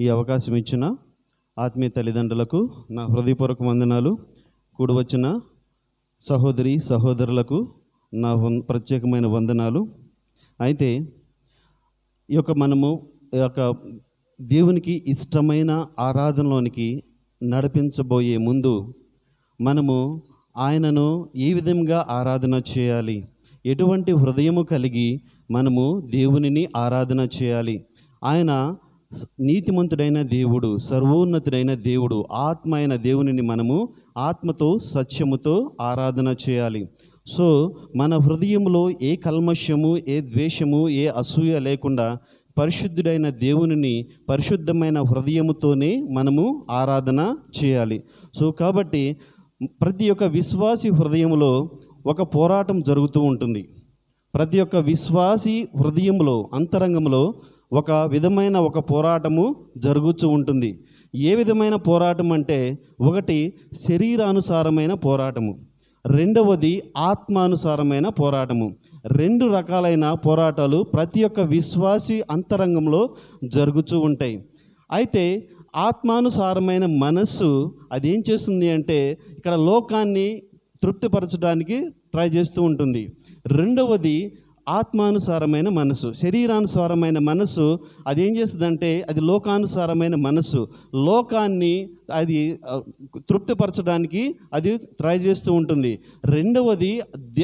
ఈ అవకాశం ఇచ్చిన ఆత్మీయ తల్లిదండ్రులకు నా హృదయపూర్వక వందనాలు. కూడివచ్చిన సహోదరి సహోదరులకు నా వం- ప్రత్యేకమైన వందనాలు. అయితే ఈ యొక్క మనము ఈ యొక్క దేవునికి ఇష్టమైన ఆరాధనలోనికి నడిపించబోయే ముందు మనము ఆయనను ఏ విధంగా ఆరాధన చేయాలి? ఎటువంటి హృదయము కలిగి మనము దేవునిని ఆరాధన చేయాలి? ఆయన నీతిమంతుడైన దేవుడు సర్వోన్నతుడైన దేవుడు ఆత్మ అయిన దేవునిని మనము ఆత్మతో సత్యముతో ఆరాధన చేయాలి. సో మన హృదయంలో ఏ కల్మషము ఏ ద్వేషము ఏ అసూయ లేకుండా పరిశుద్ధుడైన దేవునిని పరిశుద్ధమైన హృదయముతోనే మనము ఆరాధన చేయాలి. సో కాబట్టి ప్రతి ఒక్క విశ్వాసి హృదయంలో ఒక పోరాటం జరుగుతూ ఉంటుంది. ప్రతి ఒక్క విశ్వాసి హృదయంలో అంతరంగంలో ఒక విధమైన ఒక పోరాటము జరుగుతూ ఉంటుంది. ఏ విధమైన పోరాటం అంటే ఒకటి శరీరానుసారమైన పోరాటము. రెండవది ఆత్మానుసారమైన పోరాటము. రెండు రకాలైన పోరాటాలు ప్రతి ఒక్క విశ్వాసి అంతరంగంలో జరుగుతూ ఉంటాయి. అయితే ఆత్మానుసారమైన మనస్సు అదేం చేస్తుంది అంటే ఇక్కడ లోకాన్ని తృప్తిపరచడానికి ట్రై చేస్తూ ఉంటుంది. రెండవది ఆత్మానుసారమైన మనసు శరీరానుసారమైన మనసు అదేం చేస్తుందంటే అది లోకానుసారమైన మనసు. లోకాన్ని అది తృప్తిపరచడానికి అది ట్రై చేస్తూ ఉంటుంది. రెండవది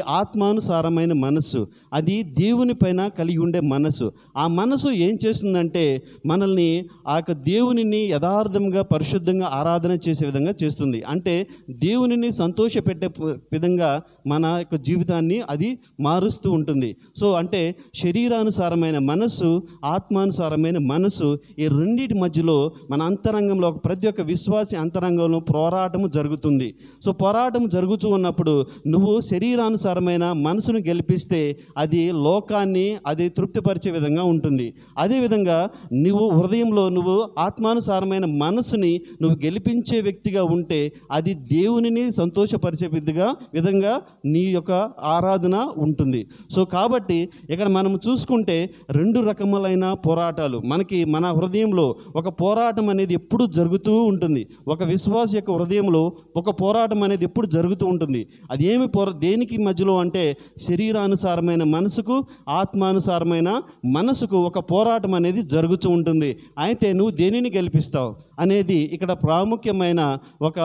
ఆత్మానుసారమైన మనస్సు. అది దేవుని పైన కలిగి ఉండే మనసు ఆ మనసు ఏం చేస్తుందంటే మనల్ని ఆ యొక్క దేవునిని యథార్థంగా పరిశుద్ధంగా ఆరాధన చేసే విధంగా చేస్తుంది. అంటే దేవునిని సంతోషపెట్టే విధంగా మన యొక్క జీవితాన్ని అది మారుస్తూ ఉంటుంది. సో అంటే శరీరానుసారమైన మనస్సు ఆత్మానుసారమైన మనస్సు ఈ రెండింటి మధ్యలో మన అంతరంగంలో ఒక ప్రతి ఒక్క విశ్వాసి అంతరంగంలో పోరాటము జరుగుతుంది. సో పోరాటం జరుగుతూ ఉన్నప్పుడు నువ్వు శరీరానుసారమైన మనసును గెలిపిస్తే అది లోకాన్ని అది తృప్తిపరిచే విధంగా ఉంటుంది. అదేవిధంగా నువ్వు హృదయంలో నువ్వు ఆత్మానుసారమైన మనసుని నువ్వు గెలిపించే వ్యక్తిగా ఉంటే అది దేవునిని సంతోషపరిచే విధంగా విధంగా నీ యొక్క ఆరాధన ఉంటుంది. సో కాబట్టి ఇక్కడ మనం చూసుకుంటే రెండు రకములైన పోరాటాలు. మనకి మన హృదయంలో ఒక పోరాటం అనేది ఎప్పుడు జరుగుతూ ఉంటుంది. ఒక విశ్వాస యొక్క హృదయంలో ఒక పోరాటం అనేది ఎప్పుడు జరుగుతూ ఉంటుంది. అది ఏమి పోర దేనికి మధ్యలో అంటే శరీరానుసారమైన మనసుకు ఆత్మానుసారమైన మనసుకు ఒక పోరాటం అనేది జరుగుతూ ఉంటుంది. అయితే నువ్వు దేనిని గెలిపిస్తావు అనేది ఇక్కడ ప్రాముఖ్యమైన ఒక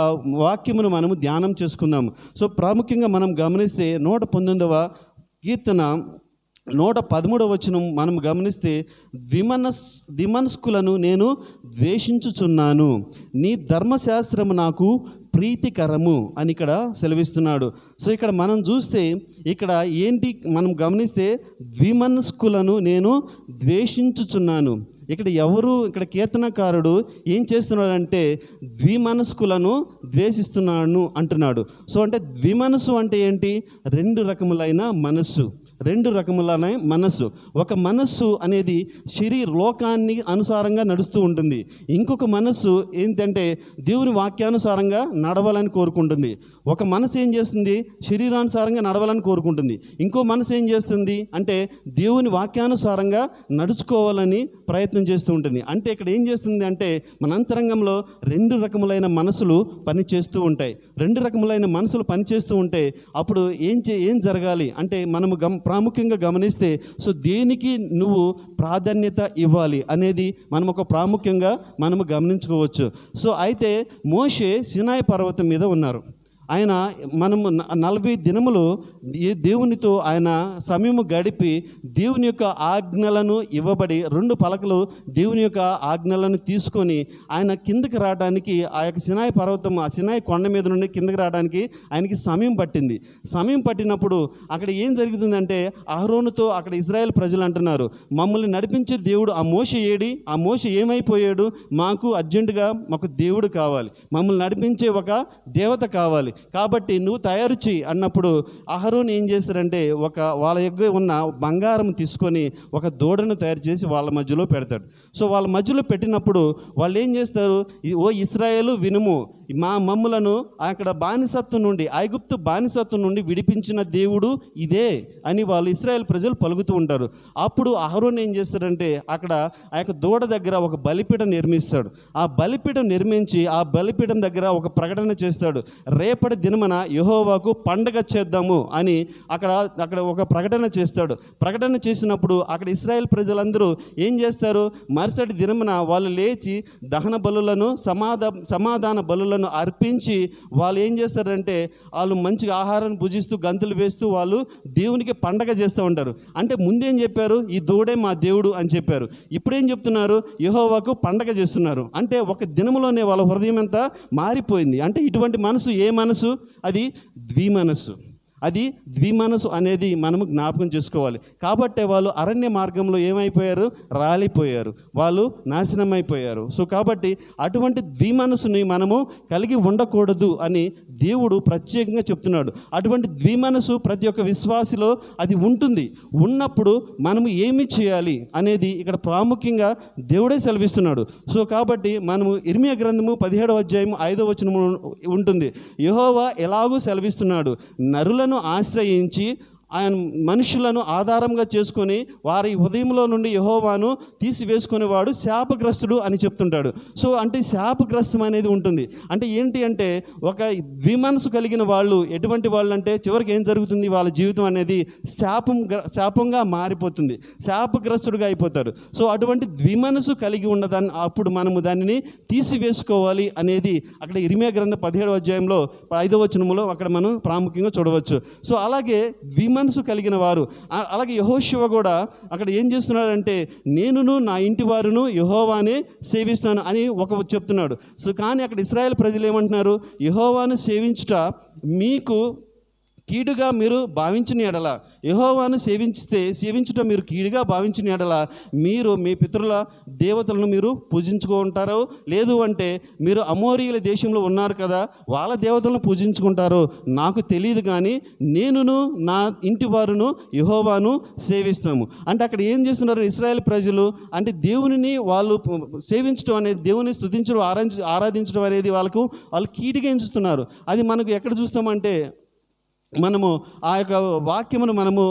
వాక్యమును మనము ధ్యానం చేసుకుందాం. సో ప్రాముఖ్యంగా మనం గమనిస్తే నూట పంతొమ్మిదవ కీర్తన నూట పదమూడవ వచనం మనం గమనిస్తే ద్విమనస్ ద్విమనస్కులను నేను ద్వేషించుచున్నాను. నీ ధర్మశాస్త్రము నాకు ప్రీతికరము అని ఇక్కడ సెలవిస్తున్నాడు. సో ఇక్కడ మనం చూస్తే ఇక్కడ ఏంటి మనం గమనిస్తే ద్విమనస్కులను నేను ద్వేషించుచున్నాను. ఇక్కడ ఎవరు ఇక్కడ కీర్తనకారుడు ఏం చేస్తున్నాడంటే ద్విమనస్కులను ద్వేషిస్తున్నాను అంటున్నాడు. సో అంటే ద్విమనసు అంటే ఏంటి? రెండు రకములైన మనస్సు. రెండు రకములైన మనస్సు. ఒక మనస్సు అనేది శరీర లోకాన్ని అనుసారంగా నడుస్తూ ఉంటుంది. ఇంకొక మనస్సు ఏంటంటే దేవుని వాక్యానుసారంగా నడవాలని కోరుకుంటుంది. ఒక మనసు ఏం చేస్తుంది? శరీరానుసారంగా నడవాలని కోరుకుంటుంది. ఇంకో మనసు ఏం చేస్తుంది? అంటే దేవుని వాక్యానుసారంగా నడుచుకోవాలని ప్రయత్నం చేస్తూ ఉంటుంది. అంటే ఇక్కడ ఏం చేస్తుంది అంటే మన అంతరంగంలో రెండు రకములైన మనసులు పనిచేస్తూ ఉంటాయి. రెండు రకములైన మనసులు పనిచేస్తూ ఉంటే అప్పుడు ఏం చే ఏం జరగాలి? అంటే మనము గమ ప్రాముఖ్యంగా గమనిస్తే సో దేనికి నువ్వు ప్రాధాన్యత ఇవ్వాలి? అనేది మనం ఒక ప్రాముఖ్యంగా మనము గమనించుకోవచ్చు. సో అయితే మోషే సినాయి పర్వతం మీద ఉన్నారు. ఆయన మనము న- నలభై దినములు ఏ దేవునితో ఆయన సమయము గడిపి దేవుని యొక్క ఆజ్ఞలను ఇవ్వబడి రెండు పలకలు దేవుని యొక్క ఆజ్ఞలను తీసుకొని ఆయన కిందకి రావడానికి ఆ యొక్క సినాయి పర్వతం ఆ సినాయి కొండ మీద నుండి కిందకి రావడానికి ఆయనకి సమయం పట్టింది. సమయం పట్టినప్పుడు అక్కడ ఏం జరుగుతుందంటే అహరోనుతో అక్కడ ఇజ్రాయెల్ ప్రజలు అంటున్నారు మమ్మల్ని నడిపించే దేవుడు ఆ మోష ఏడి? ఆ మోష ఏమైపోయాడు? మాకు అర్జెంటుగా మాకు దేవుడు కావాలి. మమ్మల్ని నడిపించే ఒక దేవత కావాలి. కాబట్టి నువ్వు తయారు చేయి అన్నప్పుడు అహరోన్ ఏం చేస్తారంటే ఒక వాళ్ళ యొక్క ఉన్న బంగారం తీసుకొని ఒక దూడను తయారు చేసి వాళ్ళ మధ్యలో పెడతాడు. సో వాళ్ళ మధ్యలో పెట్టినప్పుడు వాళ్ళు ఏం చేస్తారు? ఓ ఇస్రాయేలు వినుము మా మమ్ములను అక్కడ బానిసత్వం నుండి ఐగుప్తు బానిసత్వం నుండి విడిపించిన దేవుడు ఇదే అని వాళ్ళు ఇస్రాయేల్ ప్రజలు పలుకుతూ ఉంటారు. అప్పుడు అహరోన్ ఏం చేస్తాడంటే అక్కడ ఆ యొక్క దూడ దగ్గర ఒక బలిపీఠం నిర్మిస్తాడు. ఆ బలిపీఠం నిర్మించి ఆ బలిపీఠం దగ్గర ఒక ప్రకటన చేస్తాడు. రేపటి దినమన యహోవాకు పండగ చేద్దాము అని అక్కడ అక్కడ ఒక ప్రకటన చేస్తాడు. ప్రకటన చేసినప్పుడు అక్కడ ఇస్రాయేల్ ప్రజలందరూ ఏం చేస్తారు? మరుసటి దినమున వాళ్ళు లేచి దహన బలులను సమాధ సమాధాన బలులను అర్పించి వాళ్ళు ఏం చేస్తారంటే వాళ్ళు మంచిగా ఆహారాన్ని భుజిస్తూ గంతులు వేస్తూ వాళ్ళు దేవునికి పండగ చేస్తూ ఉంటారు. అంటే ముందేం చెప్పారు? ఈ దూడే మా దేవుడు అని చెప్పారు. ఇప్పుడేం చెప్తున్నారు? యహోవాకు పండగ చేస్తున్నారు. అంటే ఒక దినములోనే వాళ్ళ హృదయం అంతా మారిపోయింది. అంటే ఇటువంటి మనసు ఏ మనసు? అది ద్విమనస్సు. అది ద్విమనసు అనేది మనము జ్ఞాపకం చేసుకోవాలి. కాబట్టే వాళ్ళు అరణ్య మార్గంలో ఏమైపోయారు? రాలిపోయారు. వాళ్ళు నాశనం అయిపోయారు సో కాబట్టి అటువంటి ద్విమనసుని మనము కలిగి ఉండకూడదు అని దేవుడు ప్రత్యేకంగా చెప్తున్నాడు. అటువంటి ద్విమనసు ప్రతి ఒక్క విశ్వాసిలో అది ఉంటుంది. ఉన్నప్పుడు మనము ఏమి చేయాలి అనేది ఇక్కడ ప్రాముఖ్యంగా దేవుడే సెలవిస్తున్నాడు. సో కాబట్టి మనము ఇర్మియ గ్రంథము పదిహేడవ అధ్యాయం ఐదవ వచనము ఉంటుంది. యహోవా ఎలాగూ సెలవిస్తున్నాడు. నరుల నరులను ఆశ్రయించి ఆయన మనుషులను ఆధారంగా చేసుకొని వారి ఉదయంలో నుండి యహోవాను తీసివేసుకునేవాడు శాపగ్రస్తుడు అని చెప్తుంటాడు. సో అంటే శాపగ్రస్తం అనేది ఉంటుంది. అంటే ఏంటి అంటే ఒక ద్విమనసు కలిగిన వాళ్ళు ఎటువంటి వాళ్ళు అంటే చివరికి ఏం జరుగుతుంది? వాళ్ళ జీవితం అనేది శాపం శాపంగా మారిపోతుంది. శాపగ్రస్తుడుగా అయిపోతారు. సో అటువంటి ద్విమనసు కలిగి ఉన్నదాన్ని అప్పుడు మనము దానిని తీసివేసుకోవాలి అనేది అక్కడ ఇరిమే గ్రంథ పదిహేడవ అధ్యాయంలో ఐదవ వచనంలో అక్కడ మనం ప్రాముఖ్యంగా చూడవచ్చు. సో అలాగే మనసు కలిగిన వారు. అలాగే యహోశివ కూడా అక్కడ ఏం చేస్తున్నాడంటే నేనును నా ఇంటి వారును యహోవానే సేవిస్తాను అని ఒక చెప్తున్నాడు. సో కానీ అక్కడ ఇస్రాయేల్ ప్రజలు ఏమంటున్నారు? యహోవాను సేవించుట మీకు కీడుగా మీరు భావించిన ఎడల యహోవాను సేవించితే సేవించటం మీరు కీడుగా భావించిన ఎడల మీరు మీ పితరుల దేవతలను మీరు పూజించుకుంటారో లేదు అంటే మీరు అమోరియల దేశంలో ఉన్నారు కదా వాళ్ళ దేవతలను పూజించుకుంటారు? నాకు తెలియదు కానీ నేనును నా ఇంటి వారును యహోవాను సేవిస్తాము. అంటే అక్కడ ఏం చేస్తున్నారు ఇస్రాయేల్ ప్రజలు? అంటే దేవునిని వాళ్ళు సేవించడం అనేది దేవుని స్థుతించడం ఆరా ఆరాధించడం అనేది వాళ్ళకు వాళ్ళు కీటిగా ఎంచుతున్నారు. అది మనకు ఎక్కడ చూస్తామంటే మనము ఆ యొక్క వాక్యమును మనము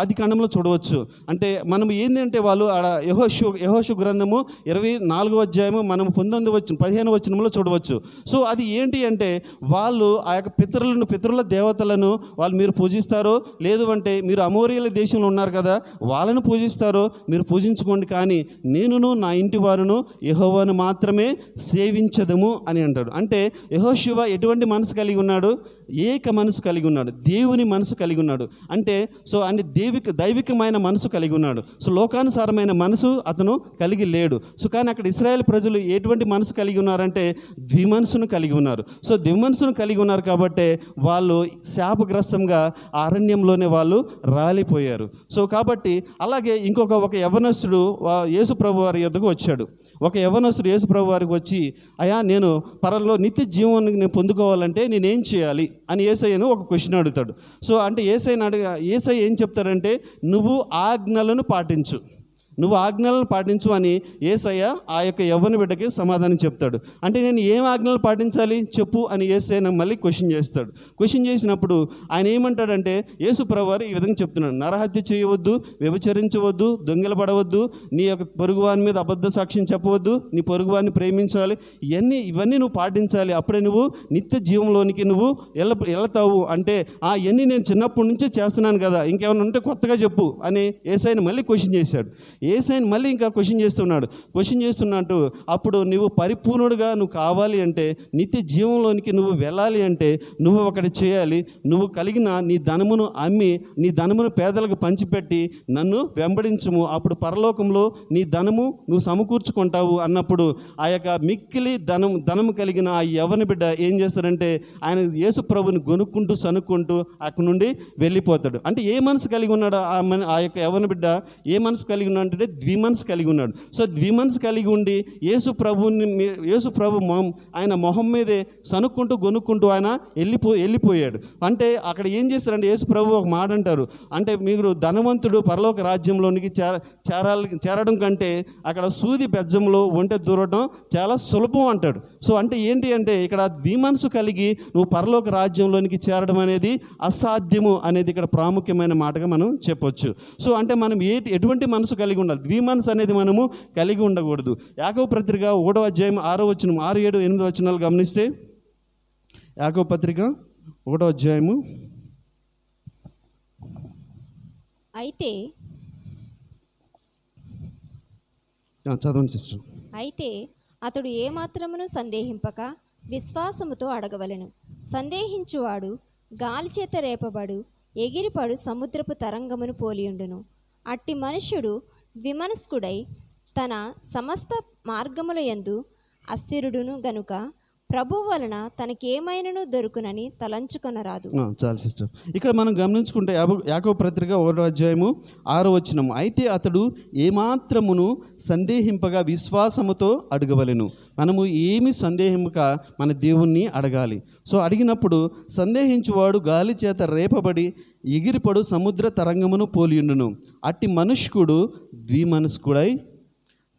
ఆది కాండంలో చూడవచ్చు. అంటే మనం ఏంది అంటే వాళ్ళు ఆడ యహోషు యహోషు గ్రంథము ఇరవై నాలుగో అధ్యాయము మనం పంతొమ్మిది వచ్చిన పదిహేను వచనంలో చూడవచ్చు. సో అది ఏంటి అంటే వాళ్ళు ఆ యొక్క పితరులను పితరుల దేవతలను వాళ్ళు మీరు పూజిస్తారో లేదు అంటే మీరు అమోరియల దేశంలో ఉన్నారు కదా వాళ్ళను పూజిస్తారో మీరు పూజించుకోండి. కానీ నేనును నా ఇంటి వారును యహోవాను మాత్రమే సేవించదము అని అంటాడు. అంటే యహోశివ ఎటువంటి మనసు కలిగి ఉన్నాడు? ఏక మనసు కలిగి ఉన్నాడు. దేవుని మనసు కలిగి ఉన్నాడు. అంటే సో అన్ని దేవిక దైవికమైన మనసు కలిగి ఉన్నాడు. సో లోకానుసారమైన మనసు అతను కలిగి లేడు. సో కానీ అక్కడ ఇస్రాయేల్ ప్రజలు ఎటువంటి మనసు కలిగి ఉన్నారంటే ద్విమనసును కలిగి ఉన్నారు. సో ద్విమనసును కలిగి ఉన్నారు కాబట్టే వాళ్ళు శాపగ్రస్తంగా అరణ్యంలోనే వాళ్ళు రాలిపోయారు. సో కాబట్టి అలాగే ఇంకొక ఒక యవనస్తుడు యేసు ప్రభు వారి యొద్దకు వచ్చాడు. ఒక యవనస్తుడు యేసుప్రభు వారికి వచ్చి అయా నేను పరలో నిత్య జీవాన్ని నేను పొందుకోవాలంటే నేనేం చేయాలి? అని ఏసయ్యను ఒక క్వశ్చన్ అడుగుతాడు. సో అంటే ఏసైని అడగ ఏసై ఏం చెప్తాడంటే నువ్వు ఆజ్ఞలను పాటించు. నువ్వు ఆజ్ఞలను పాటించు అని ఏసయ్య ఆ యొక్క యవ్వన బిడ్డకి సమాధానం చెప్తాడు. అంటే నేను ఏం ఆజ్ఞలు పాటించాలి? చెప్పు అని ఏసయ్య మళ్ళీ క్వశ్చన్ చేస్తాడు. క్వశ్చన్ చేసినప్పుడు ఆయన ఏమంటాడంటే యేసు ప్రభువారు ఈ విధంగా చెప్తున్నాడు. నరహత్య చేయవద్దు వ్యభిచరించవద్దు దొంగలపడవద్దు నీ యొక్క పొరుగువాని మీద అబద్ధ సాక్ష్యం చెప్పవద్దు నీ పొరుగువాన్ని ప్రేమించాలి. ఇవన్నీ ఇవన్నీ నువ్వు పాటించాలి. అప్పుడే నువ్వు నిత్య జీవంలోనికి నువ్వు వెళ్ళ వెళ్తావు అంటే ఆ ఇవన్నీ నేను చిన్నప్పటి నుంచే చేస్తున్నాను కదా ఇంకేమైనా ఉంటే కొత్తగా చెప్పు అని ఏసైని మళ్ళీ క్వశ్చన్ చేశాడు. ఏసైన్ మళ్ళీ ఇంకా క్వశ్చన్ చేస్తున్నాడు. క్వశ్చన్ చేస్తున్నట్టు అప్పుడు నువ్వు పరిపూర్ణుడుగా నువ్వు కావాలి అంటే నిత్య జీవంలోనికి నువ్వు వెళ్ళాలి అంటే నువ్వు ఒకటి చేయాలి. నువ్వు కలిగిన నీ ధనమును అమ్మి నీ ధనమును పేదలకు పంచిపెట్టి నన్ను వెంబడించుము. అప్పుడు పరలోకంలో నీ ధనము నువ్వు సమకూర్చుకుంటావు అన్నప్పుడు ఆ యొక్క మిక్కిలి ధనం ధనము కలిగిన ఆ యవన బిడ్డ ఏం చేస్తాడంటే ఆయన యేసు ప్రభుని గొనుక్కుంటూ సనుక్కుంటూ అక్కడి నుండి వెళ్ళిపోతాడు. అంటే ఏ మనసు కలిగి ఉన్నాడు ఆ మన ఆ యొక్క యవన బిడ్డ? ఏ మనసు కలిగి ఉన్నాడు అంటే ద్విమనసు కలిగి ఉన్నాడు. సో ద్విమనసు కలిగి ఉండి యేసు ప్రభుని యేసు ప్రభు మొహం ఆయన మొహం మీదే సనుక్కుంటూ గొనుక్కుంటూ ఆయన వెళ్ళిపో వెళ్ళిపోయాడు. అంటే అక్కడ ఏం చేస్తారంటే యేసు ప్రభు ఒక మాట అంటారు. అంటే మీరు ధనవంతుడు పరలోక రాజ్యంలోనికి చేర చేరాలి చేరడం కంటే అక్కడ సూది బెజ్జంలో ఒంటె దూరడం చాలా సులభం అంటాడు. సో అంటే ఏంటి అంటే ఇక్కడ ద్విమనసు కలిగి నువ్వు పరలోక రాజ్యంలోనికి చేరడం అనేది అసాధ్యము అనేది ఇక్కడ ప్రాముఖ్యమైన మాటగా మనం చెప్పొచ్చు. సో అంటే మనం ఏ ఎటువంటి మనసు కలిగి ఉండాలి. ద్విమనసు అనేది మనము కలిగి ఉండకూడదు. యాకవ పత్రిక ఒకటో అధ్యాయం ఆరో వచ్చిన ఆరు ఏడు ఎనిమిది వచనాలు గమనిస్తే యాకవ పత్రిక ఒకటో అధ్యాయము. అయితే చదవండి సిస్టర్. అయితే అతడు ఏమాత్రమును సందేహింపక విశ్వాసముతో అడగవలెను. సందేహించువాడు గాలిచేత రేపబడు ఎగిరిపడు సముద్రపు తరంగమును పోలియుండును. అట్టి మనుష్యుడు విమనస్కుడై తన సమస్త మార్గముల యందు అస్థిరుడును గనుక ప్రభు వలన తనకేమైనను దొరుకునని తలంచుకొనరాదు. చాలు సిస్టర్. ఇక్కడ మనం గమనించుకుంటే యాభ- యాకవ పత్రిక ఓరో అధ్యాయము ఆరో వచ్చినము అయితే అతడు ఏమాత్రమును సందేహింపగా విశ్వాసముతో అడగవలెను. మనము ఏమి సందేహింపక మన దేవుణ్ణి అడగాలి. సో అడిగినప్పుడు సందేహించువాడు గాలి చేత రేపబడి ఎగిరిపడు సముద్ర తరంగమును పోలియుండును. అట్టి మనుష్కుడు ద్విమనస్కుడై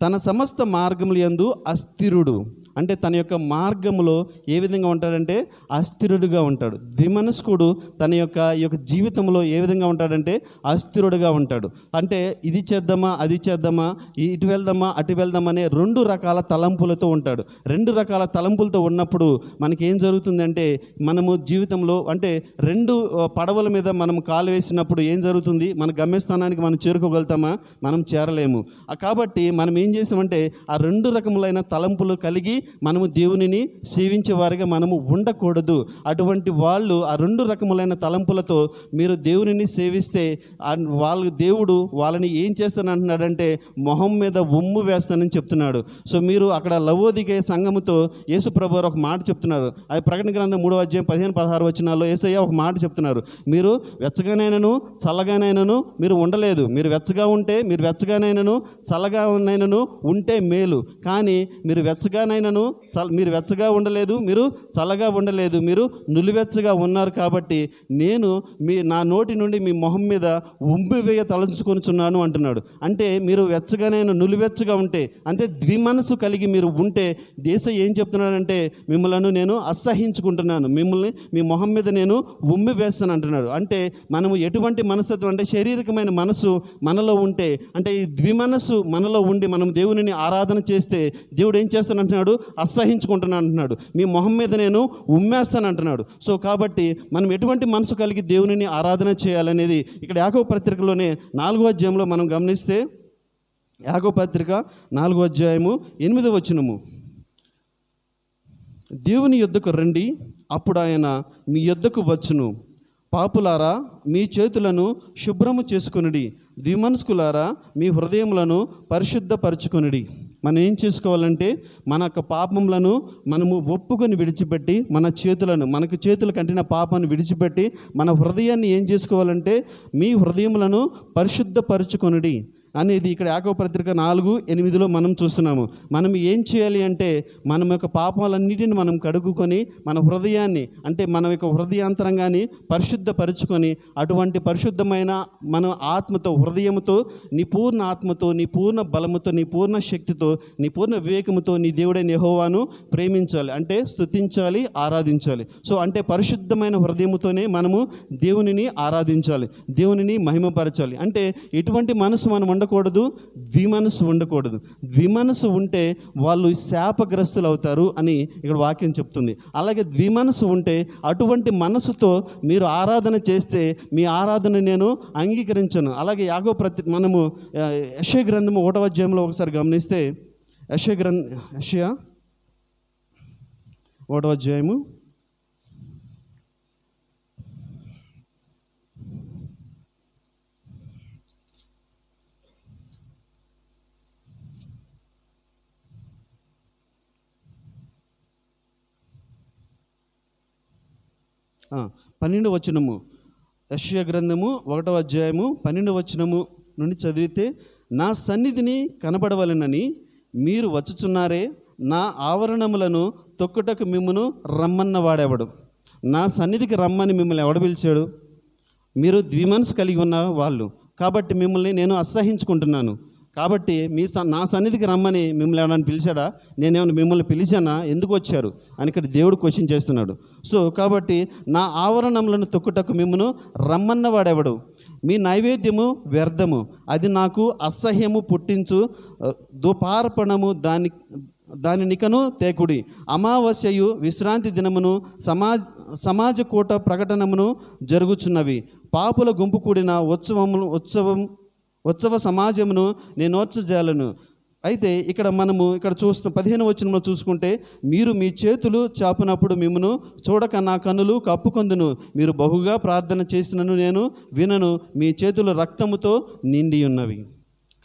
తన సమస్త మార్గముల యందు అస్థిరుడు. అంటే తన యొక్క మార్గములో ఏ విధంగా ఉంటాడంటే అస్థిరుడుగా ఉంటాడు. ద్విమనస్కుడు తన యొక్క ఈ యొక్క జీవితంలో ఏ విధంగా ఉంటాడంటే అస్థిరుడుగా ఉంటాడు. అంటే ఇది చేద్దామా అది చేద్దామా ఇటు వెళ్దామా అటు వెళ్దామా అనే రెండు రకాల తలంపులతో ఉంటాడు. రెండు రకాల తలంపులతో ఉన్నప్పుడు మనకి ఏం జరుగుతుందంటే మనము జీవితంలో అంటే రెండు పడవల మీద మనం కాలు వేసినప్పుడు ఏం జరుగుతుంది? మన గమ్యస్థానానికి మనం చేరుకోగలుగుతామా? మనం చేరలేము. కాబట్టి మనం ఏం చేసామంటే ఆ రెండు రకములైన తలంపులు కలిగి మనము దేవునిని సేవించే వారిగా మనము ఉండకూడదు. అటువంటి వాళ్ళు ఆ రెండు రకములైన తలంపులతో మీరు దేవునిని సేవిస్తే వాళ్ళు దేవుడు వాళ్ళని ఏం చేస్తానంటున్నాడంటే మొహం మీద ఉమ్ము వేస్తానని చెప్తున్నాడు. సో మీరు అక్కడ లవోదిగే సంఘముతో యేసు ప్రభువారు ఒక మాట చెప్తున్నారు. అది ప్రకటన గ్రంథం మూడో అధ్యాయం పదిహేను పదహారు వచ్చినాల్లో యేసయ్య ఒక మాట చెప్తున్నారు. మీరు వెచ్చగానైనను చల్లగానైనను మీరు ఉండలేదు. మీరు వెచ్చగా ఉంటే మీరు వెచ్చగానైనను చల్లగా ఉన్నైనను ఉంటే మేలు. కానీ మీరు వెచ్చగానైనా చల్ మీరు వెచ్చగా ఉండలేదు మీరు చల్లగా ఉండలేదు మీరు నులివెచ్చగా ఉన్నారు కాబట్టి నేను మీ నా నోటి నుండి మీ మొహం మీద ఉమ్మి వేయ అంటున్నాడు. అంటే మీరు వెచ్చగానైనా నులివెచ్చగా ఉంటే అంటే ద్విమనసు కలిగి మీరు ఉంటే దేశ ఏం చెప్తున్నాడంటే మిమ్మల్ని నేను అసహించుకుంటున్నాను మిమ్మల్ని మీ మొహం మీద నేను ఉమ్మి వేస్తాను అంటున్నాడు. అంటే మనము ఎటువంటి మనస్తత్వం అంటే శారీరకమైన మనసు మనలో ఉంటే అంటే ఈ ద్విమనసు మనలో ఉండి మనం దేవునిని ఆరాధన చేస్తే దేవుడు ఏం చేస్తాను అంటున్నాడు అసహించుకుంటున్నాను అంటున్నాడు మీ మొహం మీద నేను ఉమ్మేస్తాను అంటున్నాడు సో కాబట్టి మనం ఎటువంటి మనసు కలిగి దేవునిని ఆరాధన చేయాలనేది ఇక్కడ యాకవ పత్రికలోనే నాలుగో అధ్యాయంలో మనం గమనిస్తే యాకవ పత్రిక నాలుగో అధ్యాయము ఎనిమిదో వచనము. దేవుని యొద్దకు రండి అప్పుడు ఆయన మీ యొద్దకు వచ్చును. పాపులారా మీ చేతులను శుభ్రము చేసుకునిడి. ద్విమనస్కులారా మీ హృదయములను పరిశుద్ధపరచుకొనుడి. మనం ఏం చేసుకోవాలంటే మన యొక్క పాపములను మనము ఒప్పుకొని విడిచిపెట్టి మన చేతులను మనకు చేతులు కంటిన పాపాన్ని విడిచిపెట్టి మన హృదయాన్ని ఏం చేసుకోవాలంటే మీ హృదయములను పరిశుద్ధపరచుకొనుడి. అనేది ఇక్కడ యాకవ పత్రిక నాలుగు ఎనిమిదిలో మనం చూస్తున్నాము. మనం ఏం చేయాలి అంటే మనం యొక్క పాపాలన్నిటిని మనం కడుగుకొని మన హృదయాన్ని అంటే మన యొక్క హృదయాంతరంగాన్ని పరిశుద్ధపరుచుకొని అటువంటి పరిశుద్ధమైన మన ఆత్మతో హృదయముతో నీ పూర్ణ ఆత్మతో నీ పూర్ణ బలముతో నీ పూర్ణ శక్తితో నీ పూర్ణ వివేకముతో నీ దేవుడైన యహోవాను ప్రేమించాలి. అంటే స్థుతించాలి ఆరాధించాలి. సో అంటే పరిశుద్ధమైన హృదయముతోనే మనము దేవునిని ఆరాధించాలి దేవునిని మహిమపరచాలి. అంటే ఎటువంటి మనసు మనం ఉండకూడదు ద్విమనసు ఉండకూడదు. ద్విమనసు ఉంటే వాళ్ళు శాపగ్రస్తులు అవుతారు అని ఇక్కడ వాక్యం చెప్తుంది. అలాగే ద్విమనసు ఉంటే అటువంటి మనసుతో మీరు ఆరాధన చేస్తే మీ ఆరాధన నేను అంగీకరించను. అలాగే యాగో ప్రతి మనము ఆ, గ్రంథము ఒకటవ అధ్యాయంలో ఒకసారి గమనిస్తే యశయ గ్రంథ యషయా? ఒకటవ పన్నెండు వచనము. యశ్య గ్రంథము ఒకటవ అధ్యాయము పన్నెండు వచనము నుండి చదివితే నా సన్నిధిని కనబడవలెనని మీరు వచ్చుచున్నారే నా ఆవరణములను తొక్కుటకు మిమ్మను రమ్మన్న వాడెవడు? నా సన్నిధికి రమ్మని మిమ్మల్ని ఎవడు పిలిచాడు? మీరు ద్విమనసు కలిగి ఉన్న వాళ్ళు. కాబట్టి మిమ్మల్ని నేను అసహించుకుంటున్నాను కాబట్టి మీ స నా సన్నిధికి రమ్మని మిమ్మల్ని ఏమైనా పిలిచాడా నేనేమైనా మిమ్మల్ని పిలిచానా? ఎందుకు వచ్చారు? అని ఇక్కడ దేవుడు క్వశ్చన్ చేస్తున్నాడు. సో కాబట్టి నా ఆవరణములను తొక్కుటకు మిమ్మను రమ్మన్నవాడెవడు మీ నైవేద్యము వ్యర్థము. అది నాకు అసహ్యము పుట్టించు దుపార్పణము దాని దాని నికను తేకుడి. అమావాస్యయు విశ్రాంతి దినమును సమాజ్ సమాజ కూట ప్రకటనమును జరుగుచున్నవి. పాపుల గుంపు కూడిన ఉత్సవములు ఉత్సవం ఉత్సవ సమాజమును నేను ఓర్చజాలను. అయితే ఇక్కడ మనము ఇక్కడ చూస్తున్న పదిహేను వచనంలో చూసుకుంటే మీరు మీ చేతులు చాపినప్పుడు మిమ్మను చూడక నా కన్నులు కప్పుకొందును. మీరు బహుగా ప్రార్థన చేసినను నేను వినను. మీ చేతులు రక్తముతో నిండి ఉన్నవి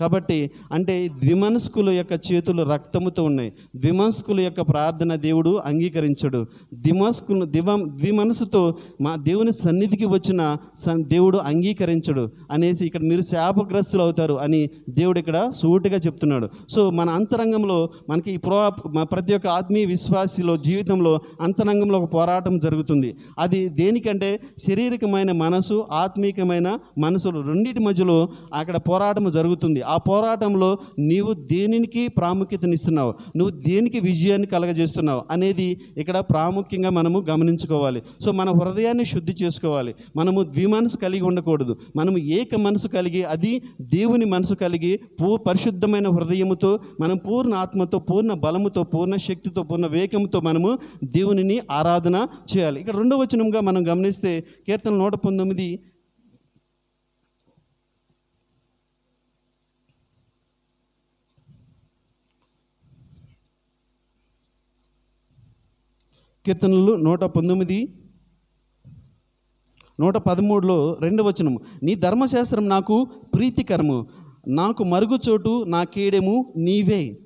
కాబట్టి అంటే ద్విమనస్కుల యొక్క చేతులు రక్తముతో ఉన్నాయి. ద్విమనస్కుల యొక్క ప్రార్థన దేవుడు అంగీకరించడు. ద్విమస్కు దివ ద్విమనసుతో మా దేవుని సన్నిధికి వచ్చిన సన్ దేవుడు అంగీకరించడు అనేసి ఇక్కడ మీరు శాపగ్రస్తులు అవుతారు అని దేవుడు ఇక్కడ సూటిగా చెప్తున్నాడు. సో మన అంతరంగంలో మనకి ప్రో ప్రతి ఒక్క ఆత్మీయ విశ్వాసిలో జీవితంలో అంతరంగంలో ఒక పోరాటం జరుగుతుంది. అది దేనికంటే శారీరకమైన మనసు ఆత్మీకమైన మనసు రెండింటి మధ్యలో అక్కడ పోరాటం జరుగుతుంది. ఆ పోరాటంలో నీవు దేనికి ప్రాముఖ్యతనిస్తున్నావు? నువ్వు దేనికి విజయాన్ని కలగజేస్తున్నావు? అనేది ఇక్కడ ప్రాముఖ్యంగా మనము గమనించుకోవాలి. సో మన హృదయాన్ని శుద్ధి చేసుకోవాలి. మనము ద్విమనసు కలిగి ఉండకూడదు. మనము ఏక మనసు కలిగి అది దేవుని మనసు కలిగి పూ పరిశుద్ధమైన హృదయముతో మనం పూర్ణ ఆత్మతో పూర్ణ బలముతో పూర్ణ శక్తితో పూర్ణ వేగంతో మనము దేవునిని ఆరాధన చేయాలి. ఇక్కడ రెండవ వచనంగా మనం గమనిస్తే కీర్తన నూట పంతొమ్మిది కీర్తనలు నూట పంతొమ్మిది నూట పదమూడులో రెండవ వచనము. నీ ధర్మశాస్త్రం నాకు ప్రీతికరము. నాకు మరుగుచోటు నా కీడెము నీవే.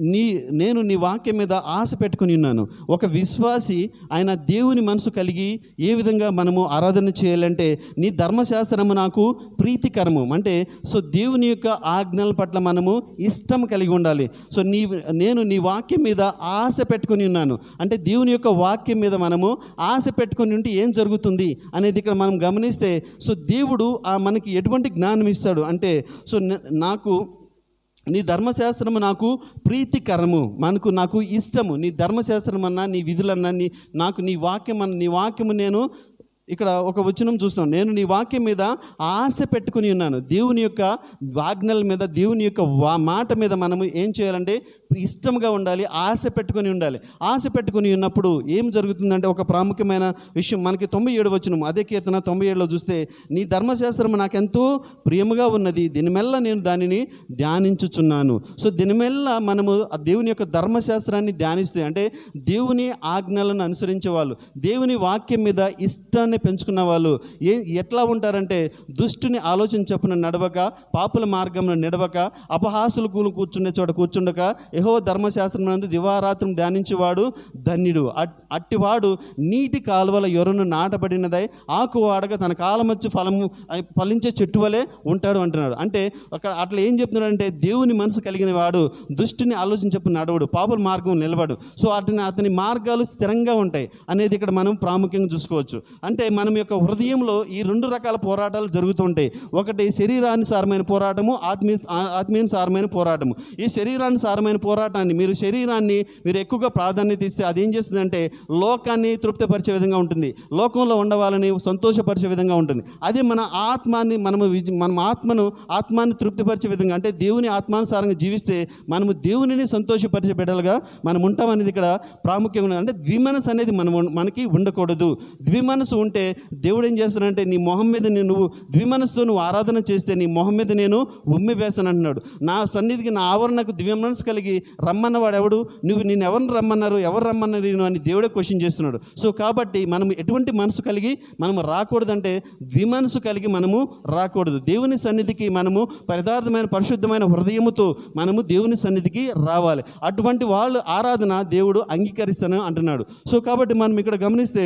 నీ నేను నీ వాక్యం మీద ఆశ పెట్టుకుని ఉన్నాను. ఒక విశ్వాసి ఆయన దేవుని మనసు కలిగి ఏ విధంగా మనము ఆరాధన చేయాలంటే నీ ధర్మశాస్త్రము నాకు ప్రీతికరము. అంటే సో దేవుని యొక్క ఆజ్ఞల పట్ల మనము ఇష్టం కలిగి ఉండాలి. సో నీ నేను నీ వాక్యం మీద ఆశ పెట్టుకుని ఉన్నాను. అంటే దేవుని యొక్క వాక్యం మీద మనము ఆశ పెట్టుకుని ఉంటే ఏం జరుగుతుంది అనేది ఇక్కడ మనం గమనిస్తే సో దేవుడు ఆ మనకి ఎటువంటి జ్ఞానం ఇస్తాడు? అంటే సో నాకు నీ ధర్మశాస్త్రము నాకు ప్రీతికరము. మనకు నాకు ఇష్టము. నీ ధర్మశాస్త్రం అన్నా నీ విధులన్నా నీ నాకు నీ వాక్యం అన్న నీ వాక్యము నేను ఇక్కడ ఒక వచనం చూస్తాం నేను నీ వాక్యం మీద ఆశ పెట్టుకుని ఉన్నాను. దేవుని యొక్క వాజ్ఞల మీద దేవుని యొక్క వా మాట మీద మనము ఏం చేయాలంటే ఇష్టంగా ఉండాలి ఆశ పెట్టుకొని ఉండాలి. ఆశ పెట్టుకుని ఉన్నప్పుడు ఏం జరుగుతుందంటే ఒక ప్రాముఖ్యమైన విషయం. మనకి తొంభై ఏడు వచనం అదే కీర్తన తొంభై ఏడులో చూస్తే నీ ధర్మశాస్త్రం నాకెంతో ప్రియముగా ఉన్నది దీనిమెల్ల నేను దానిని ధ్యానించుచున్నాను. సో దీనిమెల్ల మనము ఆ దేవుని యొక్క ధర్మశాస్త్రాన్ని ధ్యానిస్తే అంటే దేవుని ఆజ్ఞలను అనుసరించే వాళ్ళు దేవుని వాక్యం మీద ఇష్టాన్ని పెంచుకున్న వాళ్ళు ఏ ఎట్లా ఉంటారంటే దుష్టుని ఆలోచన చెప్పిన నడవక పాపుల మార్గంలో నడవక అపహాసులు కూలు కూర్చుండే చోట కూర్చుండక యహో ధర్మశాస్త్రం నందు దివారాత్రం ధ్యానించేవాడు ధన్యుడు. అట్ అట్టివాడు నీటి కాలువల ఎరును నాటబడినదై ఆకు వాడక తన కాలమొచ్చి ఫలము ఫలించే చెట్టు వలె ఉంటాడు అంటున్నాడు. అంటే అక్కడ అట్లా ఏం చెప్తున్నాడంటే దేవుని మనసు కలిగిన వాడు దుష్టుని ఆలోచన చెప్పు నడవడు పాపుల మార్గం నిలబడు. సో అతని అతని మార్గాలు స్థిరంగా ఉంటాయి అనేది ఇక్కడ మనం ప్రాముఖ్యంగా చూసుకోవచ్చు. అంటే మనం యొక్క హృదయంలో ఈ రెండు రకాల పోరాటాలు జరుగుతుంటాయి. ఒకటి శరీరానుసారమైన పోరాటము ఆత్మీ ఆత్మీయానుసారమైన పోరాటము. ఈ శరీరానుసారమైన పోరాటాన్ని మీరు శరీరాన్ని మీరు ఎక్కువగా ప్రాధాన్యత ఇస్తే అది ఏం చేస్తుందంటే లోకాన్ని తృప్తిపరిచే విధంగా ఉంటుంది. లోకంలో ఉండవాలని సంతోషపరిచే విధంగా ఉంటుంది. అదే మన ఆత్మాన్ని మనము మనం ఆత్మను ఆత్మాన్ని తృప్తిపరిచే విధంగా అంటే దేవుని ఆత్మానుసారంగా జీవిస్తే మనము దేవునిని సంతోషపరిచే బిడ్డలుగా మనం ఉంటామనేది ఇక్కడ ప్రాముఖ్యంగా అంటే ద్విమనసు అనేది మనం మనకి ఉండకూడదు. ద్విమనసు ఉంటే దేవుడు ఏం చేస్తానంటే నీ మొహం మీద నేను నువ్వు ద్విమనసుతో నువ్వు ఆరాధన చేస్తే నీ మొహం మీద నేను ఉమ్మి వేస్తాను అంటున్నాడు. నా సన్నిధికి నా ఆవరణకు ద్విమనసు కలిగి రమ్మన్నవాడు ఎవడు? నువ్వు నేను ఎవరిని రమ్మన్నారు ఎవరు రమ్మన్నారు నేను అని దేవుడే క్వశ్చన్ చేస్తున్నాడు. సో కాబట్టి మనం ఎటువంటి మనసు కలిగి మనం రాకూడదంటే ద్విమనసు కలిగి మనము రాకూడదు. దేవుని సన్నిధికి మనము పరిదార్థమైన పరిశుద్ధమైన హృదయముతో మనము దేవుని సన్నిధికి రావాలి. అటువంటి వాళ్ళు ఆరాధన దేవుడు అంగీకరిస్తాను అంటున్నాడు. సో కాబట్టి మనం ఇక్కడ గమనిస్తే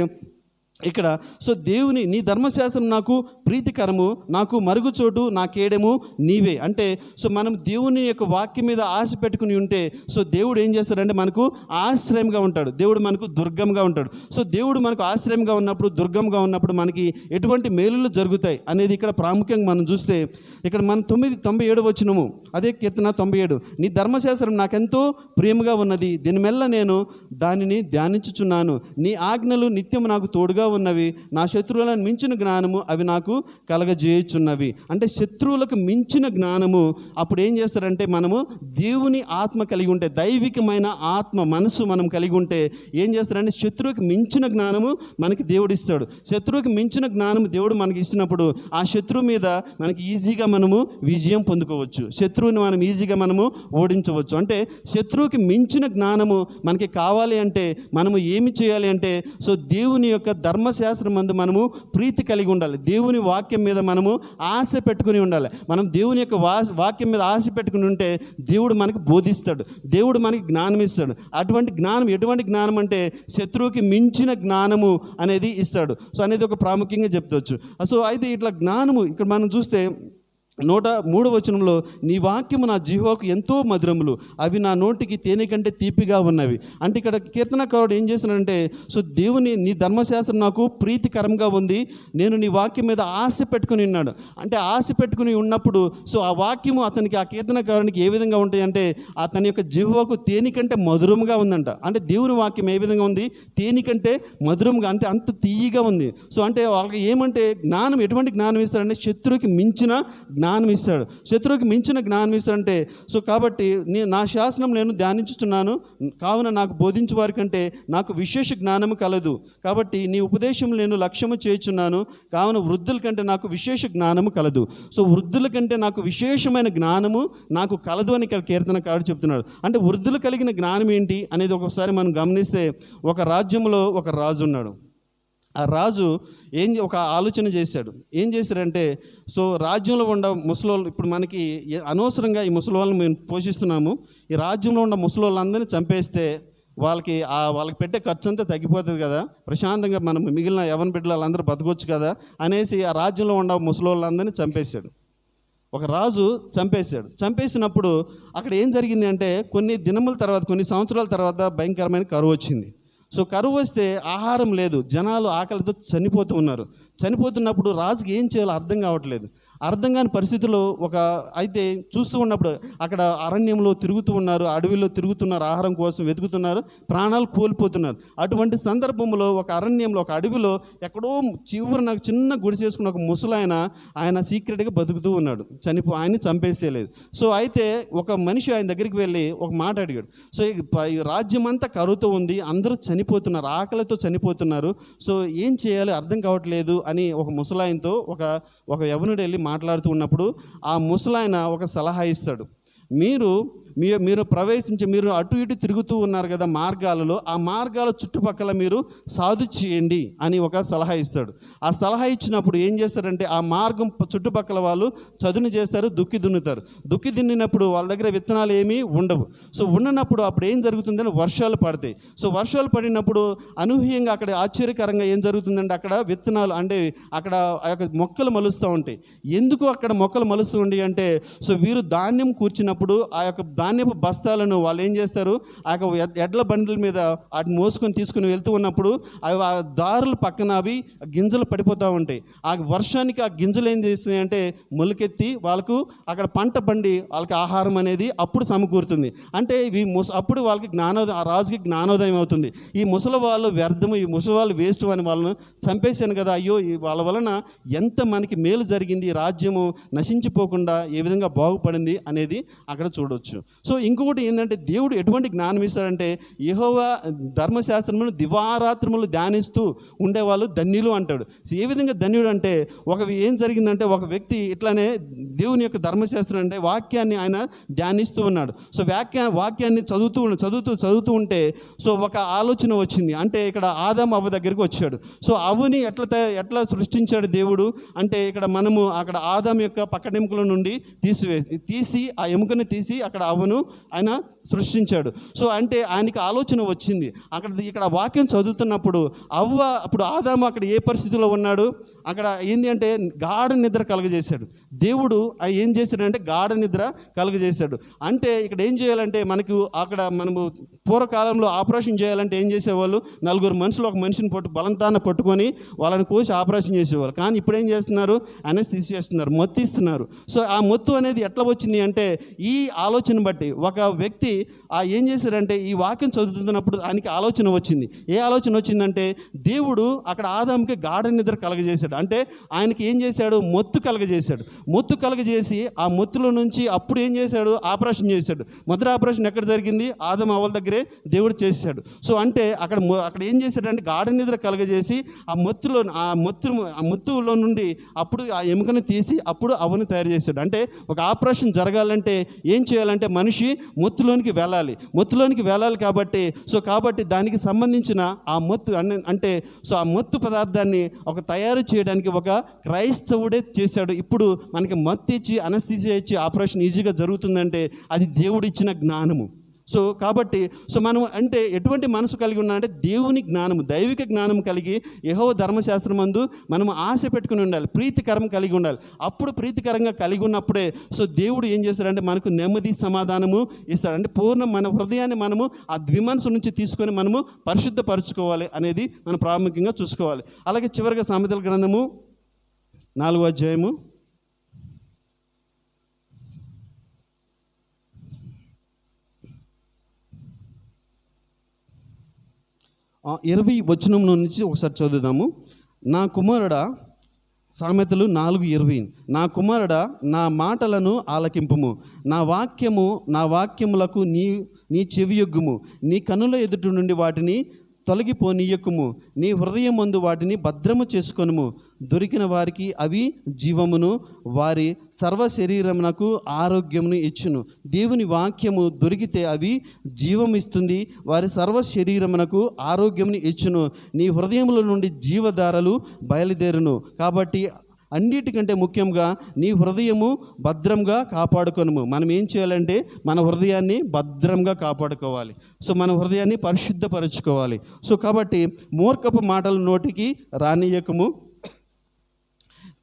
ఇక్కడ సో దేవుని నీ ధర్మశాస్త్రం నాకు ప్రీతికరము నాకు మరుగుచోటు నా కేడము నీవే. అంటే సో మనం దేవుని యొక్క వాక్యం మీద ఆశ పెట్టుకుని ఉంటే సో దేవుడు ఏం చేస్తాడంటే మనకు ఆశ్రయంగా ఉంటాడు. దేవుడు మనకు దుర్గంగా ఉంటాడు. సో దేవుడు మనకు ఆశ్రయంగా ఉన్నప్పుడు దుర్గంగా ఉన్నప్పుడు మనకి ఎటువంటి మేలులు జరుగుతాయి? అనేది ఇక్కడ ప్రాముఖ్యంగా మనం చూస్తే ఇక్కడ మనం తొమ్మిది తొంభై ఏడు వచ్చినము అదే కీర్తన తొంభై ఏడు. నీ ధర్మశాస్త్రం నాకెంతో ప్రేమగా ఉన్నది. దీని మెల్ల నేను దానిని ధ్యానించుచున్నాను. నీ ఆజ్ఞలు నిత్యం నాకు తోడుగా ఉన్నవి. నా శత్రువులను మించిన జ్ఞానము అవి నాకు కలగజేయుచున్నవి. అంటే శత్రువులకు మించిన జ్ఞానము అప్పుడు ఏం చేస్తారంటే మనము దేవుని ఆత్మ కలిగి ఉంటే దైవికమైన ఆత్మ మనసు మనం కలిగి ఉంటే ఏం చేస్తారంటే శత్రువుకి మించిన జ్ఞానము మనకి దేవుడు ఇస్తాడు. శత్రువుకి మించిన జ్ఞానము దేవుడు మనకి ఇచ్చినప్పుడు ఆ శత్రువు మీద మనకి ఈజీగా మనము విజయం పొందుకోవచ్చు. శత్రువుని మనం ఈజీగా మనము ఓడించవచ్చు. అంటే శత్రువుకి మించిన జ్ఞానము మనకి కావాలి అంటే మనము ఏమి చేయాలి అంటే సో దేవుని యొక్క ధర్మశాస్త్రం మందు మనము ప్రీతి కలిగి ఉండాలి. దేవుని వాక్యం మీద మనము ఆశ పెట్టుకుని ఉండాలి. మనం దేవుని యొక్క వా వాక్యం మీద ఆశ పెట్టుకుని ఉంటే దేవుడు మనకి బోధిస్తాడు. దేవుడు మనకి జ్ఞానం ఇస్తాడు. అటువంటి జ్ఞానం ఎటువంటి జ్ఞానం అంటే శత్రువుకి మించిన జ్ఞానము అనేది ఇస్తాడు. సో అనేది ఒక ప్రాముఖ్యంగా చెప్తవచ్చు. సో అయితే ఇట్లా జ్ఞానము ఇక్కడ మనం చూస్తే నూట మూడు వచనంలో నీ వాక్యము నా జీహోకు ఎంతో మధురములు. అవి నా నోటికి తేనె కంటే తీపిగా ఉన్నవి. అంటే ఇక్కడ కీర్తనకారుడు ఏం చేస్తున్నాడంటే సో దేవుని నీ ధర్మశాస్త్రం నాకు ప్రీతికరంగా ఉంది. నేను నీ వాక్యం మీద ఆశ పెట్టుకుని ఉన్నాడు అంటే ఆశ పెట్టుకుని ఉన్నప్పుడు సో ఆ వాక్యము అతనికి ఆ కీర్తనకారునికి ఏ విధంగా ఉంటాయి అంటే అతని యొక్క జీహోకు తేనె కంటే మధురముగా ఉందంట. అంటే దేవుని వాక్యం ఏ విధంగా ఉంది? తేనె కంటే మధురముగా అంటే అంత తీయగా ఉంది. సో అంటే వాళ్ళకి ఏమంటే జ్ఞానం ఎటువంటి జ్ఞానం ఇస్తారంటే శత్రువుకి మించిన జ్ఞానం ఇస్తాడు. శత్రువుకి మించిన జ్ఞానం ఇస్తాడంటే సో కాబట్టి నేను నా శాసనం నేను ధ్యానించుతున్నాను కావున నాకు బోధించు వారి కంటే నాకు విశేష జ్ఞానము కలదు. కాబట్టి నీ ఉపదేశం నేను లక్ష్యము చేయుచున్నాను. కావున వృద్ధుల కంటే నాకు విశేష జ్ఞానము కలదు. సో వృద్ధుల కంటే నాకు విశేషమైన జ్ఞానము నాకు కలదు అని ఇక్కడ కీర్తనకారుడు చెప్తున్నాడు. అంటే వృద్ధులు కలిగిన జ్ఞానం ఏంటి అనేది ఒకసారి మనం గమనిస్తే ఒక రాజ్యంలో ఒక రాజు ఉన్నాడు. ఆ రాజు ఏం ఒక ఆలోచన చేశాడు. ఏం చేశాడంటే సో రాజ్యంలో ఉన్న ముసలోళ్ళు ఇప్పుడు మనకి అనవసరంగా ఈ ముసలోళ్ళని మేము పోషిస్తున్నాము. ఈ రాజ్యంలో ఉన్న ముసలోళ్ళందరినీ చంపేస్తే వాళ్ళకి ఆ వాళ్ళకి పెట్టే ఖర్చు అంతా తగ్గిపోతుంది కదా. ప్రశాంతంగా మనం మిగిలిన యవన బిడ్డలు వాళ్ళందరూ బతకొచ్చు కదా అనేసి ఆ రాజ్యంలో ఉన్న ముసలోళ్ళందరినీ చంపేశాడు. ఒక రాజు చంపేశాడు. చంపేసినప్పుడు అక్కడ ఏం జరిగింది అంటే కొన్ని దినముల తర్వాత కొన్ని సంవత్సరాల తర్వాత భయంకరమైన కరువు వచ్చింది. సో కరువు వస్తే ఆహారం లేదు. జనాలు ఆకలితో చనిపోతూ ఉన్నారు. చనిపోతున్నప్పుడు రాజుకి ఏం చేయాలో అర్థం కావట్లేదు. అర్థం కాని పరిస్థితుల్లో ఒక అయితే చూస్తూ ఉన్నప్పుడు అక్కడ అరణ్యంలో తిరుగుతూ ఉన్నారు అడవిలో తిరుగుతున్నారు ఆహారం కోసం వెతుకుతున్నారు ప్రాణాలు కోల్పోతున్నారు. అటువంటి సందర్భంలో ఒక అరణ్యంలో ఒక అడవిలో ఎక్కడో చివరి నాకు చిన్న గుడి చేసుకున్న ఒక ముసలాయన ఆయన సీక్రెట్గా బతుకుతూ ఉన్నాడు. చనిపో ఆయన్ని చంపేసేయలేదు. సో అయితే ఒక మనిషి ఆయన దగ్గరికి వెళ్ళి ఒక మాట అడిగాడు. సో రాజ్యం అంతా కరువుతో ఉంది అందరూ చనిపోతున్నారు ఆకలితో చనిపోతున్నారు. సో ఏం చేయాలి? అర్థం కావట్లేదు అని ఒక ముసలాయనతో ఒక ఒక యవనుడు వెళ్ళి మాట్లాడుతూ ఉన్నప్పుడు ఆ ముసలాయన ఒక సలహా ఇస్తాడు. మీరు మీ మీరు ప్రవేశించి మీరు అటు ఇటు తిరుగుతూ ఉన్నారు కదా మార్గాలలో ఆ మార్గాల చుట్టుపక్కల మీరు సాధు చేయండి అని ఒక సలహా ఇస్తాడు. ఆ సలహా ఇచ్చినప్పుడు ఏం చేస్తారంటే ఆ మార్గం చుట్టుపక్కల వాళ్ళు చదును చేస్తారు దుక్కి దున్నుతారు. దుక్కి దున్నినప్పుడు వాళ్ళ దగ్గర విత్తనాలు ఏమీ ఉండవు. సో ఉండనప్పుడు అప్పుడు ఏం జరుగుతుందని వర్షాలు పడతాయి. సో వర్షాలు పడినప్పుడు అనూహ్యంగా అక్కడ ఆశ్చర్యకరంగా ఏం జరుగుతుందంటే అక్కడ విత్తనాలు అంటే అక్కడ మొక్కలు మలుస్తూ ఉంటాయి. ఎందుకు అక్కడ మొక్కలు మలుస్తూ ఉండి అంటే సో వీరు ధాన్యం కూర్చున్నప్పుడు ఆ యొక్క ధాన్యపు బస్తాలను వాళ్ళు ఏం చేస్తారు? ఆ యొక్క ఎడ్ల బండ్ల మీద వాటిని మోసుకొని తీసుకుని వెళ్తూ ఉన్నప్పుడు అవి ఆ దారుల పక్కన అవి గింజలు పడిపోతూ ఉంటాయి. ఆ వర్షానికి ఆ గింజలు ఏం చేస్తున్నాయి అంటే మొలకెత్తి వాళ్ళకు అక్కడ పంట పండి వాళ్ళకి ఆహారం అనేది అప్పుడు సమకూరుతుంది. అంటే ఇవి ముస అప్పుడు వాళ్ళకి జ్ఞానోదయం ఆ రాజుకి జ్ఞానోదయం అవుతుంది. ఈ ముసలి వాళ్ళు వ్యర్థము ఈ ముసలి వాళ్ళు వేస్ట్ అని వాళ్ళను చంపేశాను కదా అయ్యో ఈ వాళ్ళ వలన ఎంత మనకి మేలు జరిగింది రాజ్యము నశించిపోకుండా ఏ విధంగా బాగుపడింది అనేది అక్కడ చూడొచ్చు. సో ఇంకొకటి ఏంటంటే దేవుడు ఎటువంటి జ్ఞానం ఇస్తాడంటే యెహోవా ధర్మశాస్త్రమును దివారాత్రములు ధ్యానిస్తూ ఉండేవాళ్ళు ధన్యులు అంటాడు. సో ఏ విధంగా ధన్యుడు అంటే ఒక ఏం జరిగిందంటే ఒక వ్యక్తి ఇట్లానే దేవుని యొక్క ధర్మశాస్త్రం అంటే వాక్యాన్ని ఆయన ధ్యానిస్తూ ఉన్నాడు. సో వాక్యా వాక్యాన్ని చదువుతూ చదువుతూ చదువుతూ ఉంటే సో ఒక ఆలోచన వచ్చింది. అంటే ఇక్కడ ఆదాం అవ్వ దగ్గరికి వచ్చాడు. సో అవుని ఎట్లా ఎట్లా సృష్టించాడు దేవుడు? అంటే ఇక్కడ మనము అక్కడ ఆదాం యొక్క పక్కడెముకల నుండి తీసివే తీసి ఆ ఎముక ఎముకను తీసి అక్కడ అవ్వను ఆయన సృష్టించాడు. సో అంటే ఆయనకి ఆలోచన వచ్చింది. అక్కడ ఇక్కడ వాక్యం చదువుతున్నప్పుడు అవ్వ అప్పుడు ఆదాము అక్కడ ఏ పరిస్థితిలో ఉన్నాడు? అక్కడ ఏంది అంటే గాఢ నిద్ర కలుగజేశాడు. దేవుడు ఆ ఏం చేశాడంటే గాఢ నిద్ర కలుగజేశాడు. అంటే ఇక్కడ ఏం చేయాలంటే మనకు అక్కడ మనము పూర్వకాలంలో ఆపరేషన్ చేయాలంటే ఏం చేసేవాళ్ళు? నలుగురు మనుషులు ఒక మనిషిని పట్టు బలంతాన పట్టుకొని వాళ్ళని కోసి ఆపరేషన్ చేసేవాళ్ళు. కానీ ఇప్పుడు ఏం చేస్తున్నారు? అనేసి తీసేస్తున్నారు. మొత్తం ఇస్తున్నారు. సో ఆ మొత్తు అనేది ఎట్లా వచ్చింది అంటే ఈ ఆలోచన బట్టి ఒక వ్యక్తి ఆ ఏం చేశారంటే ఈ వాక్యం చదువుతున్నప్పుడు ఆయనకి ఆలోచన వచ్చింది. ఏ ఆలోచన వచ్చిందంటే దేవుడు అక్కడ ఆదాంకి గాఢ నిద్ర కలగజేశాడు. అంటే ఆయనకి ఏం చేశాడు? మొత్తు కలగజేశాడు. మొత్తు కలగజేసి ఆ మొత్తులో నుంచి అప్పుడు ఏం చేశాడు? ఆపరేషన్ చేశాడు. మొదటి ఆపరేషన్ ఎక్కడ జరిగింది? ఆదం అవల దగ్గరే దేవుడు చేశాడు. సో అంటే అక్కడ అక్కడ ఏం చేశాడంటే గాఢ నిద్ర కలగజేసి ఆ మొత్తులో ఆ మొత్తు ఆ మొత్తులో నుండి అప్పుడు ఆ ఎముకను తీసి అప్పుడు అవను తయారు చేశాడు. అంటే ఒక ఆపరేషన్ జరగాలంటే ఏం చేయాలంటే మనిషి మొత్తులోని మొత్తులోనికి వెళ్ళాలి మొత్తులోనికి వెళ్ళాలి కాబట్టి సో కాబట్టి దానికి సంబంధించిన ఆ మొత్తు అంటే సో ఆ మొత్తు పదార్థాన్ని ఒక తయారు చేయడానికి ఒక క్రైస్తవుడే చేశాడు. ఇప్పుడు మనకి మత్తు ఇచ్చి అనస్థిసి ఇచ్చి ఆపరేషన్ ఈజీగా జరుగుతుందంటే అది దేవుడిచ్చిన జ్ఞానము. సో కాబట్టి సో మనం అంటే ఎటువంటి మనసు కలిగి ఉన్నా అంటే దేవుని జ్ఞానము దైవిక జ్ఞానం కలిగి యహో ధర్మశాస్త్రం మందు మనం ఆశ పెట్టుకుని ఉండాలి ప్రీతికరం కలిగి ఉండాలి. అప్పుడు ప్రీతికరంగా కలిగి ఉన్నప్పుడే సో దేవుడు ఏం చేస్తాడంటే మనకు నెమ్మది సమాధానము ఇస్తాడు. అంటే పూర్ణ మన హృదయాన్ని మనము ఆ ద్విమనసు నుంచి తీసుకొని మనము పరిశుద్ధపరచుకోవాలి అనేది మనం ప్రాముఖ్యంగా చూసుకోవాలి. అలాగే చివరిగా సామెతల గ్రంథము నాలుగో అధ్యాయము ఇరవై వచనం నుంచి ఒకసారి చదువుదాము. నా కుమారుడా సామెతలు నాలుగు ఇరవై. నా కుమారుడా నా మాటలను ఆలకింపుము. నా వాక్యము నా వాక్యములకు నీ నీ చెవియొగ్గుము. నీ కనుల ఎదుటి నుండి వాటిని తొలగిపోనీయకుము. నీ హృదయం మందు వాటిని భద్రము చేసుకొనుము. దొరికిన వారికి అవి జీవమును వారి సర్వ శరీరమునకు ఆరోగ్యమును ఇచ్చును. దేవుని వాక్యము దొరికితే అవి జీవమిస్తుంది వారి సర్వ శరీరమునకు ఆరోగ్యమును ఇచ్చును. నీ హృదయముల నుండి జీవధారలు బయలుదేరును. కాబట్టి అన్నిటికంటే ముఖ్యంగా నీ హృదయము భద్రంగా కాపాడుకొనుము. మనం ఏం చేయాలంటే మన హృదయాన్ని భద్రంగా కాపాడుకోవాలి. సో మన హృదయాన్ని పరిశుద్ధపరచుకోవాలి. సో కాబట్టి మూర్ఖపు మాటల నోటికి రానియకము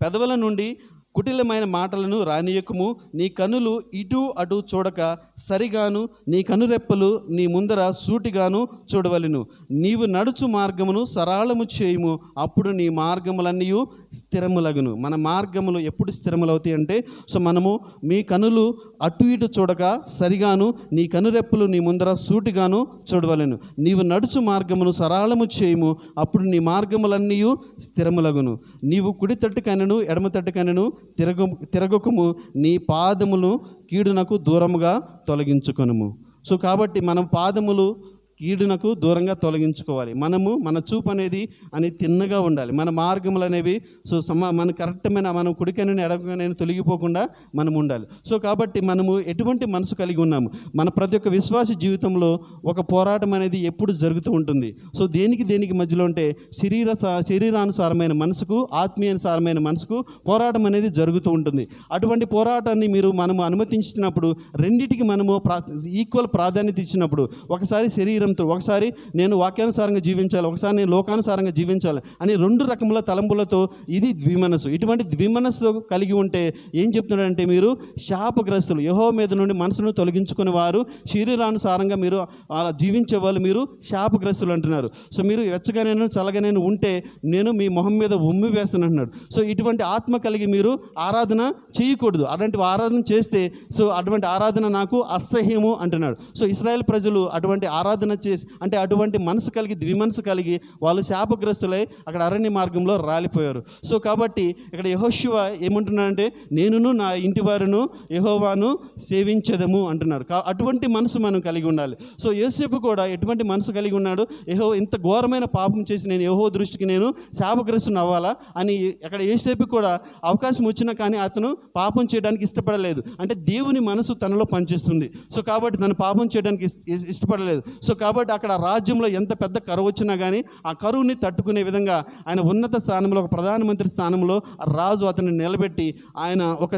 పెదవుల నుండి కుటిలమైన మాటలను రానియకుము. నీ కనులు ఇటు అటు చూడక సరిగాను నీ కనురెప్పలు నీ ముందర సూటిగాను చూడవలెను. నీవు నడుచు మార్గమును సరళము చేయుము అప్పుడు నీ మార్గములన్నీ స్థిరములగును. మన మార్గములు ఎప్పుడు స్థిరములవుతాయి అంటే సో మనము మీ కనులు అటు ఇటు చూడక సరిగాను నీ కనురెప్పలు నీ ముందర సూటిగాను చూడవలెను. నీవు నడుచు మార్గమును సరళము చేయుము అప్పుడు నీ మార్గములన్నీ స్థిరములగును. నీవు కుడి తట్టుకనను ఎడమ తట్టు కనెను తిరగు తిరగకుము నీ పాదములు కీడునకు దూరముగా తొలగించుకొనుము. సో కాబట్టి మనం పాదములు కీడునకు దూరంగా తొలగించుకోవాలి. మనము మన చూపు అనేది అని తిన్నగా ఉండాలి. మన మార్గములు అనేవి సో సమ మన కరెక్ట్మైన మనం కుడికైన ఎడకనని తొలగిపోకుండా మనం ఉండాలి. సో కాబట్టి మనము ఎటువంటి మనసు కలిగి ఉన్నాము? మన ప్రతి ఒక్క విశ్వాస జీవితంలో ఒక పోరాటం అనేది ఎప్పుడు జరుగుతూ ఉంటుంది. సో దేనికి దేనికి మధ్యలో ఉంటే శరీర శరీరానుసారమైన మనసుకు ఆత్మీయానుసారమైన మనసుకు పోరాటం అనేది జరుగుతూ ఉంటుంది. అటువంటి పోరాటాన్ని మీరు మనము అనుమతించినప్పుడు రెండిటికి మనము ప్రా ఈక్వల్ ప్రాధాన్యత ఇచ్చినప్పుడు ఒకసారి శరీరం శరీరంతో ఒకసారి నేను వాక్యానుసారంగా జీవించాలి ఒకసారి నేను లోకానుసారంగా జీవించాలి అని రెండు రకముల తలంపులతో ఇది ద్విమనస్సు. ఇటువంటి ద్విమనస్సు కలిగి ఉంటే ఏం చెప్తున్నాడంటే మీరు శాపగ్రస్తులు యహో మీద నుండి మనసును తొలగించుకునే వారు శరీరానుసారంగా మీరు అలా జీవించే వాళ్ళు మీరు శాపగ్రస్తులు అంటున్నారు. సో మీరు వెచ్చగా నేను చల్లగా నేను ఉంటే నేను మీ మొహం మీద ఉమ్మి వేస్తాను అంటున్నాడు. సో ఇటువంటి ఆత్మ కలిగి మీరు ఆరాధన చేయకూడదు. అటువంటి ఆరాధన చేస్తే సో అటువంటి ఆరాధన నాకు అసహ్యము అంటున్నాడు. సో ఇస్రాయేల్ ప్రజలు అటువంటి ఆరాధన చేసి అంటే అటువంటి మనసు కలిగి ద్విమనసు కలిగి వాళ్ళు శాపగ్రస్తులై అక్కడ అరణ్య మార్గంలో రాలిపోయారు. సో కాబట్టి ఇక్కడ యహోశివ ఏమంటున్నాడంటే నేనును నా ఇంటి వారును యహోవాను సేవించదము అంటున్నారు. కా అటువంటి మనసు మనం కలిగి ఉండాలి. సో యోసేపు కూడా ఎటువంటి మనసు కలిగి ఉన్నాడు? యహో ఇంత ఘోరమైన పాపం చేసి నేను యహో దృష్టికి నేను శాపగ్రస్తుని అవ్వాలా? అని అక్కడ యోసేపు కూడా అవకాశం వచ్చినా కానీ అతను పాపం చేయడానికి ఇష్టపడలేదు. అంటే దేవుని మనసు తనలో పనిచేస్తుంది. సో కాబట్టి తను పాపం చేయడానికి ఇష్టపడలేదు. సో కాబట్టి కాబట్టి అక్కడ రాజ్యంలో ఎంత పెద్ద కరువు వచ్చినా కానీ ఆ కరువుని తట్టుకునే విధంగా ఆయన ఉన్నత స్థానంలో ఒక ప్రధానమంత్రి స్థానంలో రాజు అతన్ని నిలబెట్టి ఆయన ఒక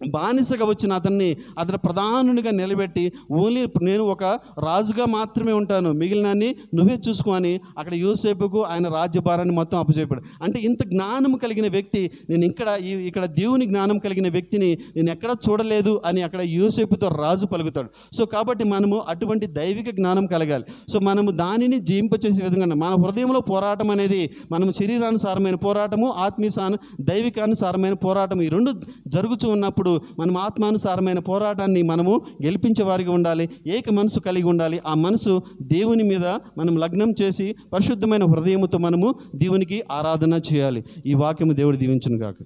బానిసగా వచ్చిన అతన్ని అతని ప్రధానునిగా నిలబెట్టి ఓన్లీ నేను ఒక రాజుగా మాత్రమే ఉంటాను మిగిలినన్ని నువ్వే చూసుకొని అక్కడ యూసేపుకు ఆయన రాజ్యభారాన్ని మొత్తం అప్పచెప్పాడు. అంటే ఇంత జ్ఞానం కలిగిన వ్యక్తి నేను ఇక్కడ ఈ ఇక్కడ దేవుని జ్ఞానం కలిగిన వ్యక్తిని నేను ఎక్కడ చూడలేదు అని అక్కడ యూసేపుతో రాజు పలుకుతాడు. సో కాబట్టి మనము అటువంటి దైవిక జ్ఞానం కలగాలి. సో మనము దానిని జీవింపచేసే విధంగా మన హృదయంలో పోరాటం అనేది మనము శరీరానుసారమైన పోరాటము ఆత్మీయసాను దైవికానుసారమైన పోరాటం ఈ రెండు జరుగుతూ ఉన్నప్పుడు మనం ఆత్మానుసారమైన పోరాటాన్ని మనము గెలిపించే వారికి ఉండాలి ఏక మనసు కలిగి ఉండాలి. ఆ మనసు దేవుని మీద మనం లగ్నం చేసి పరిశుద్ధమైన హృదయముతో మనము దేవునికి ఆరాధన చేయాలి. ఈ వాక్యము దేవుడు దీవించును కాక